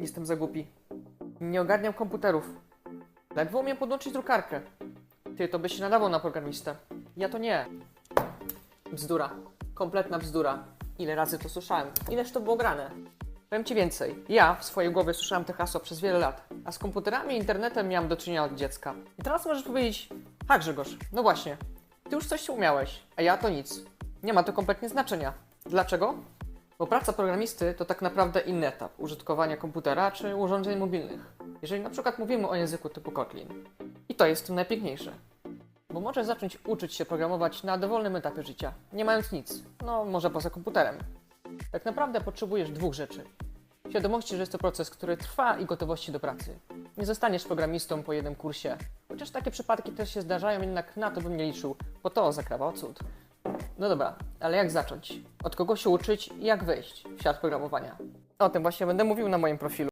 Jestem za głupi. Nie ogarniam komputerów. Ledwo umiem podłączyć drukarkę. Ty, to byś się nadawał na programistę. Ja to nie. Bzdura. Kompletna bzdura. Ile razy to słyszałem? Ileż to było grane? Powiem Ci więcej. Ja w swojej głowie słyszałem te hasła przez wiele lat, a z komputerami i internetem miałem do czynienia od dziecka. I teraz możesz powiedzieć, ha Grzegorz, no właśnie, Ty już coś umiałeś, a ja to nic. Nie ma to kompletnie znaczenia. Dlaczego? Bo praca programisty to tak naprawdę inny etap użytkowania komputera czy urządzeń mobilnych. Jeżeli na przykład mówimy o języku typu Kotlin. I to jest w tym najpiękniejsze. Bo możesz zacząć uczyć się programować na dowolnym etapie życia, nie mając nic, no może poza komputerem. Tak naprawdę potrzebujesz dwóch rzeczy. Świadomości, że jest to proces, który trwa i gotowości do pracy. Nie zostaniesz programistą po jednym kursie, chociaż takie przypadki też się zdarzają, jednak na to bym nie liczył, bo to zakrawa cud. No dobra, ale jak zacząć? Od kogo się uczyć i jak wejść w świat programowania? O tym właśnie będę mówił na moim profilu.